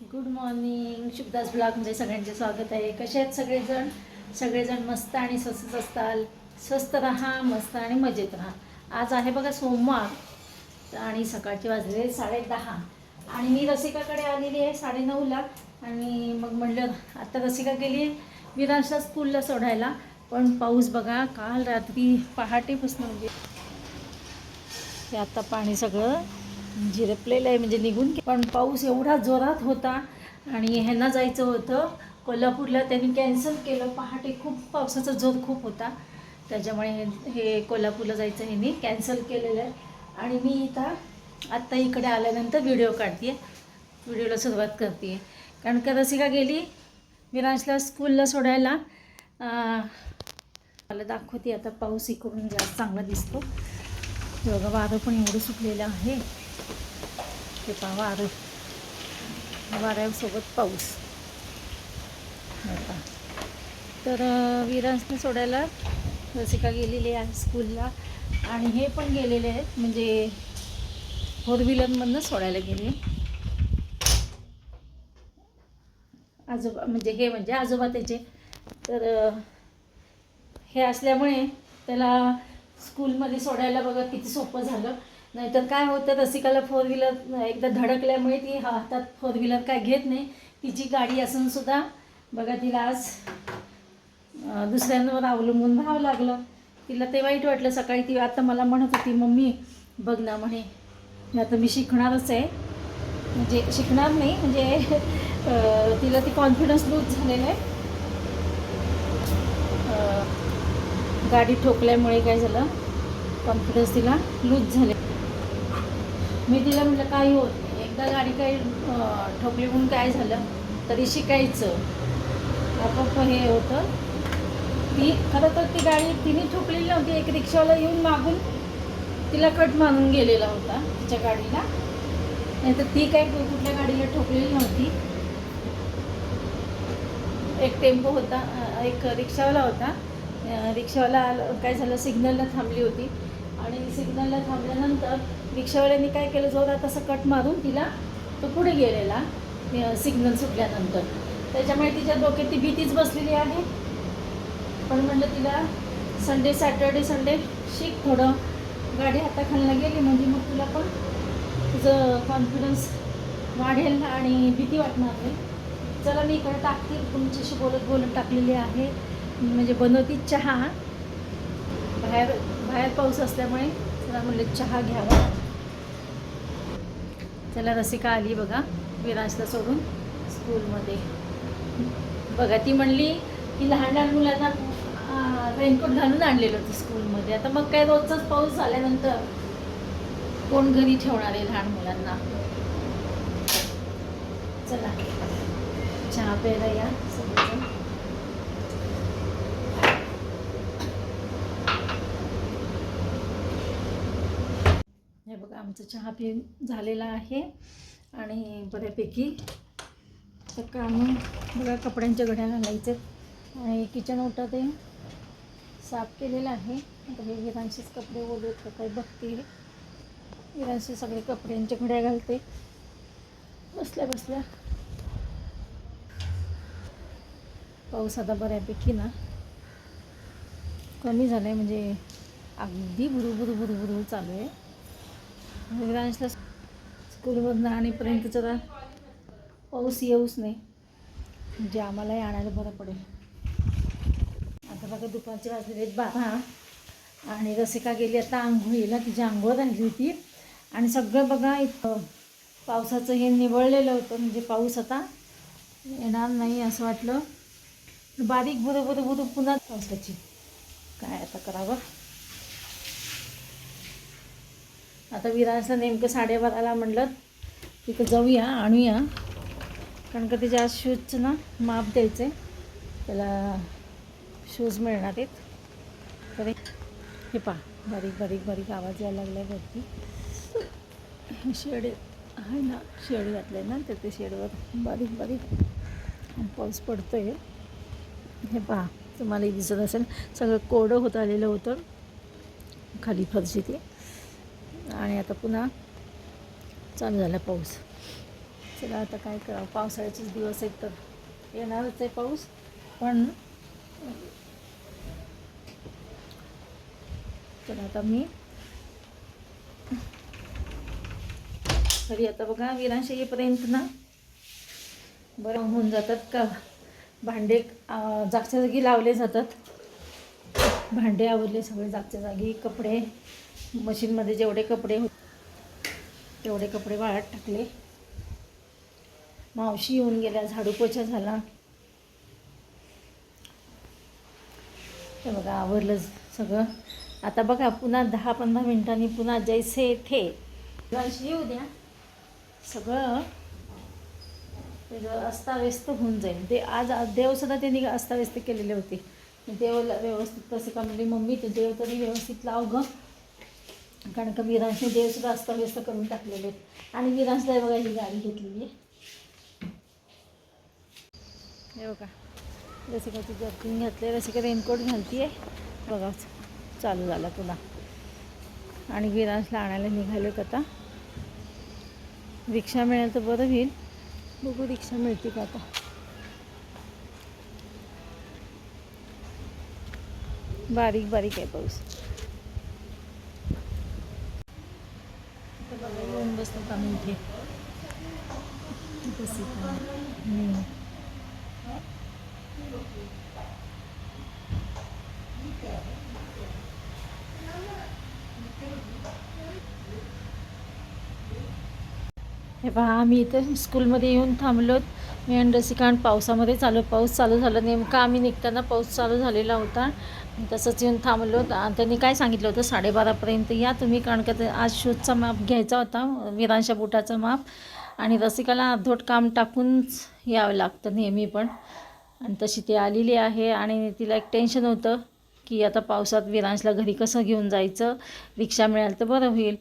Good morning शुभदास ब्लॉगमध्ये सगळ्यांचे स्वागत आहे. कसे आहेत सगळेजण? सगळेजण मस्त आणि स्वस्तच असताल? स्वस्त राहा मस्त आणि मजेत राहा. आज आहे बघा सोमवार आणि सकाळचे वाजले साडे दहा आणि मी रसिकाकडे आलेली आहे साडे नऊला आणि मग म्हणलं आत्ता रसिका गेली आहे विरांशा स्कूलला सोडायला. पण पाऊस बघा काल रात्री पहाटेपासून म्हणजे हे आता पाणी सगळं झिरपलेलं आहे म्हणजे निघून पण पाऊस एवढा जोरात होता आणि ह्यांना जायचं होतं. कोल्हापूरला त्यांनी कॅन्सल केलं. पहाटे खूप पावसाचा जोर खूप होता. त्याच्यामुळे हे- हे कोल्हापूरला जायचं ह्यांनी कॅन्सल केलेलं आहे. आणि मी इथं आत्ता इकडे आल्यानंतर व्हिडिओ काढते व्हिडिओला सुरुवात करते कारण का रसिका गेली विरांशला स्कूलला सोडायला. मला दाखवते आता पाऊस इकडून जास्त चांगला दिसतो. बघा वारं पण एवढं सुटलेलं आहे. ते पहा वारं. वाऱ्यासोबत पाऊस. तर अं, विरांसने सोडायला रसिका गेलेली आहे स्कूलला आणि हे पण गेलेले आहेत म्हणजे फोर व्हीलरमधनं सोडायला गेले. आजोबा म्हणजे हे म्हणजे आजोबा त्याचे. तर हे असल्यामुळे त्याला स्कूलमध्ये सोडायला बघा किती सोपं झालं. नाहीतर काय होतं रसिकाला फोर व्हीलर एकदा धडकल्यामुळे ती हा- हातात फोर व्हीलर काय घेत नाही. तिची गाडी असून सुद्धा बघा तिला आज दुसऱ्यांवर अवलंबून राहावं लागलं. तिला ते वाईट वाटलं सकाळी ती आता मला म्हणत होती मम्मी बघ ना म्हणे. मी आता मी शिकणारच आहे. म्हणजे शिकणार नाही म्हणजे तिला ती कॉन्फिडन्स लूज झालेलं आहे. गाडी ठोकल्यामुळे काय झालं? कॉन्फिडन्स तिला लूज झाले. मी तिला म्हटलं काही होत नाही. एकदा गाडी काही ठोकली म्हणून काय झालं तरी शिकायचं. आपोआप हे होतं. ती खरं तर ती गाडी तिने ठोकलेली नव्हती. एक रिक्षावाला येऊन मागून तिला कट मारून गेलेला होता तिच्या गाडीला. नाहीतर ती काय कुठल्या गाडीला ठोकलेली नव्हती. एक टेम्पो होता एक रिक्षावाला होता. रिक्षावाला आलं- काय झालं सिग्नलला थांबली होती. आणि सिग्नलला थांबल्यानंतर रिक्षावाल्याने काय केलं जोरात असं कट मारून तिला तो पुढे गेलेला सिग्नल सुटल्यानंतर. त्याच्यामुळे तिच्या डोक्यात ती भीतीच बसलेली आहे. पण म्हणलं तिला संडे सॅटर्डे संडे शिक थोडं. गाडी हाताखालना गेली म्हणजे मग तुला पण तुझं कॉन्फिडन्स वाढेल आणि भीती वाटणार नाही. चला मी इकडे टाकते तुमच्याशी बोलत बोलत टाकलेली आहे. म्हणजे बनवती चहा. बाहेर बाहेर पाऊस असल्यामुळे चला म्हणलं चहा घ्यावा. चला रसिका आली बघा विराजला सोडून स्कूलमध्ये. बघा ती म्हणली की लहान लहान मुलांना रेनकोट घालून आणलेलं होतं स्कूलमध्ये. आता मग काय रोजचाच पाऊस झाल्यानंतर कोण घरी ठेवणार आहे लहान मुलांना? चला चहा प्यायला या सगळेजण हे बघा आमचं चहा पि झालेला आहे. आणि बऱ्यापैकी तर काम बघा कपड्यांच्या घड्या घालायचे आणि किचन ओटा ते साफ केलेलं आहे. आता हे विरांशीच कपडे ओले तर काही बघते. विरांशी सगळे कपड्यांच्या घड्या घालते. बसल्या बसल्या. पाऊस आता बऱ्यापैकी ना कमी झालं आहे म्हणजे अगदी भुरू भुरू भुरू भुरू चालू आहे. विरांशला स्कूलमधनं आणीपर्यंत जरा पाऊस येऊच नाही. म्हणजे आम्हालाही आणायला बरं पडेल. आता बघा दुपारचे वाजलेले आहेत बारा. आणि रसिका गेली आता आंघोळीला तिची आंघोळ राहिली होती. आणि सगळं बघा इथं पावसाचं हे निवळलेलं होतं. म्हणजे पाऊस आता येणार नाही असं वाटलं. बारीक बुरं बुरं बुरं पुन्हा पावसाची काय आता करावं आता विरासला नेमकं साडेबाराला म्हणलं तिथं जाऊया आणूया. कारण का त्याच्या आज शूजचं ना माप द्यायचं. आहे त्याला शूज मिळणार आहेत. तर हे पा बारीक बारीक बारीक आवाज यायला लागला आहे वरती. शेड आहे ना शेड घातलं आहे ना तर ते शेडवर बारीक बारीक पाऊस पडतो आहे हे पहा तुम्हालाही दिसत असेल. सगळं कोरडं होत आलेलं होतं. खाली फरशी ती. आणि आता पुन्हा चालू झाला पाऊस. चला आता काय करावं? पावसाळ्याचेच दिवस आहेत तर येणारच आहे पाऊस पण तर आता मी तरी आता बघा विरांश येईपर्यंत ना बरं होऊन जातात का? भांडे जागच्या जागी लावले जातात. भांडे आवरले सगळे जागच्या जागी कपडे. मशीनमध्ये जेवढे कपडे होते तेवढे कपडे वाळत टाकले. मावशी येऊन गेल्या झाडू पोछा झाला. ते बघा आवरलं सगळं. आता बघा पुन्हा दहा पंधरा मिनिटांनी पुन्हा जैसे थे. येऊ द्या. सगळं अस्ताव्यस्त होऊन जाईल. ते आज देवसुद्धा त्यांनी अस्ताव्यस्त केलेले होते. देव व्यवस्थित तसं का म्हणजे मम्मी ते देव तरी व्यवस्थित लाव गं. कारण का विरांशने देवसुद्धा अस्ताव्यस्त करून टाकलेले आहेत. आणि विरांशला बघा ही गाडी घेतलेली आहे. हे बघा रसिकाची जर्किंग घातली रसिका रेनकोट घालती आहे बघा चालू झाला पुन्हा. आणि विरांशला आणायला निघालो आता. रिक्षा मिळेल तर बरं होईल. बघू रिक्षा मिळते का आता. बारीक बारीक आहे पाऊस. आता बघा येऊन बसलो आम्ही इथे हे पहा आम्ही इथे स्कूलमध्ये येऊन थांबलोत. मी आणि रसिका पावसामध्ये चालू पाऊस चालू झाला. नेमका आम्ही निघताना पाऊस चालू झालेला होता. तसंच येऊन थांबलो आणि त्यांनी काय सांगितलं होतं? साडेबारापर्यंत या तुम्ही कारण का आज शूजचा माप घ्यायचा होता. विरांशा बुटाचं माप. आणि रसिकाला अर्धोट काम टाकूनच यावं लागतं नेहमी पण. आणि तशी ती आलेली आहे. आणि तिला एक टेन्शन होतं की आता पावसात विरांशला घरी कसं घेऊन जायचं? रिक्षा मिळाल तर बरं होईल.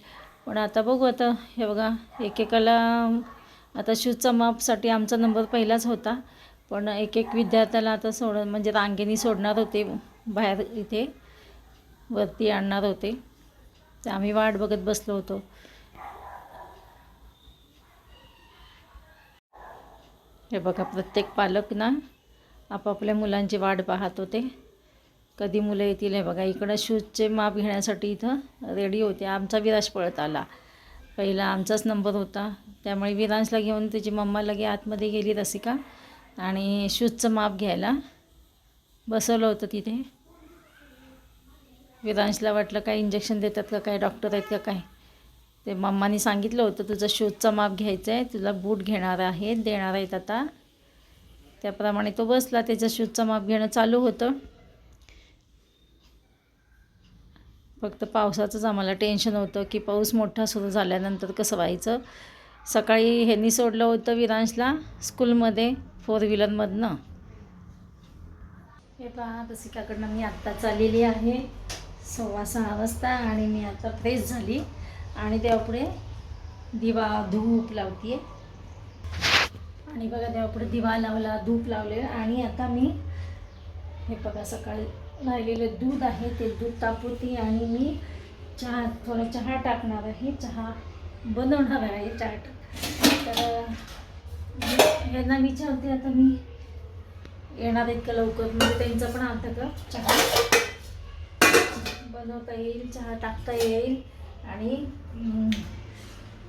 पण आता बघू आता. हे बघा एकेकाला आता शूजचा मापसाठी आमचा नंबर पहिलाच होता. पण एक एक विद्यार्थ्याला आता सोड म्हणजे रांगेने सोडणार होते बाहेर इथे वरती आणणार होते. तर आम्ही वाट बघत बसलो होतो. हे बघा प्रत्येक पालक ना आपापल्या मुलांची वाट पाहत होते. कधी मुलं येतील हे बघा इकडं शूजचे माप घेण्यासाठी इथं रेडी होते. आमचा विराश पळत आला. पहिला आमचाच नंबर होता. त्यामुळे विरांशला घेऊन तिची मम्मा लगे आतमध्ये गेली रसिका आणि शूजचं माप घ्यायला बसवलं होतं तिथे. विरांशला वाटलं काय इंजेक्शन देतात का काय डॉक्टर आहेत का काय? ते मम्मानी सांगितलं होतं तुझं शूजचं माप घ्यायचं आहे तुला बूट घेणार आहे देणार आहेत आता. त्याप्रमाणे तो बसला त्याचं शूजचं माप घेणं चालू होतं. फक्त पावसाचंच आम्हाला टेन्शन होतं की पाऊस मोठा सुरू झाल्यानंतर कसं व्हायचं? सकाळी ह्यांनी सोडलं होतं विरांशला स्कूलमध्ये फोर व्हीलरमधनं हे पहा रसिकाकडनं मी आत्ताच आलेली आहे. सव्वा सहा वाजता आणि मी आता फ्रेश झाली. आणि देवापुढे दिवा धूप लावते आणि बघा देवापुढे दिवा लावला धूप लावले. आणि आता मी हे बघा सकाळी राहिलेलं दूध आहे ते दूध तापवते. आणि मी चहा थोडा चहा टाकणार आहे. चहा बनवणार आहे चहा तर यांना विचारते आता मी येणार इतकं लवकर? म्हणजे त्यांचं पण आता का चहा. बनवता येईल चहा टाकता येईल. आणि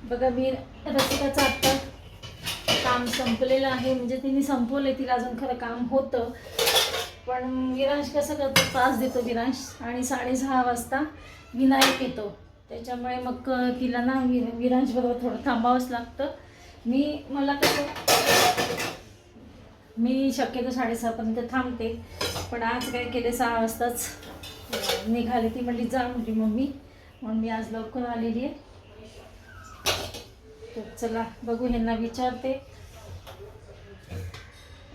बघा मी रसिकाचं आत्ता काम संपलेलं आहे. म्हणजे तिने संपवलं तिला अजून खरं काम होतं. पण विरांश कसं करतो? त्रास देतो विरांश. आणि साडेसहा वाजता विनायक येतो. त्याच्यामुळे मग तिला ना वि विरांशबरोबर थोडं थांबावंच लागतं. मी मला कसं मी शक्यतो साडेसहापर्यंत थांबते. पण आज काय केले सहा वाजताच निघाली ती म्हणली जा म्हणजे मम्मी. म्हणून मी आज लवकर आलेली आहे. तर चला बघू ह्यांना विचारते.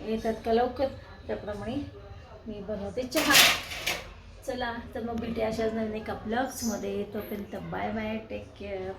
येतात का लवकर? त्याप्रमाणे मी बनवते चहा. चला तर मग भेटे अशाच नवीन एका ब्लॉग्समध्ये तोपर्यंत बाय बाय टेक केअर